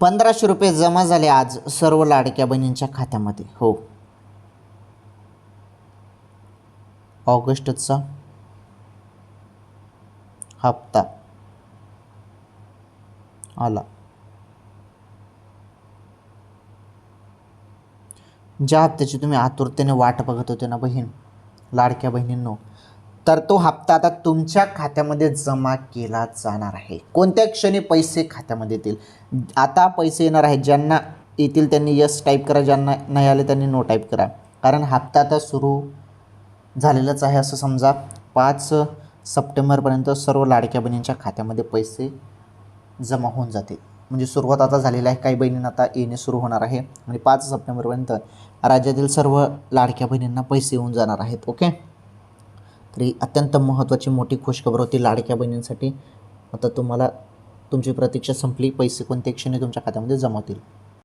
पंधराशे रुपये जमा झाले आज सर्व लाडक्या बहिणींच्या खात्यामध्ये. हो. ऑगस्टचा हप्ता आला. ज्या हप्त्याची तुम्ही आतुरतेने वाट बघत होते ना बहीण लाडक्या बहिणींनो तर तो हप्ता आता तुमच्या खात्यामध्ये जमा केला जाणार आहे. कोणत्या क्षणी पैसे खात्यामध्ये येतील? आता पैसे येणार आहेत. ज्यांना येतील त्यांनी यस टाईप करा. ज्यांना नाही आले त्यांनी नो टाईप करा. कारण हप्ता आता सुरू झालेलंच आहे असं समजा. पाच सप्टेंबरपर्यंत सर्व लाडक्या बहिणींच्या खात्यामध्ये पैसे जमा होऊन जातील. म्हणजे सुरुवात आता झालेली आहे. काही बहिणींना आता येणे सुरू होणार आहे. आणि पाच सप्टेंबरपर्यंत राज्यातील सर्व लाडक्या बहिणींना पैसे येऊन जाणार आहेत. ओके? तर ही अत्यंत महत्त्वाची मोठी खुशखबर होती लाडक्या बहिणींसाठी. आता तुम्हाला तुमची प्रतीक्षा संपली. पैसे कोणत्या क्षणी तुमच्या खात्यामध्ये जमा होतील?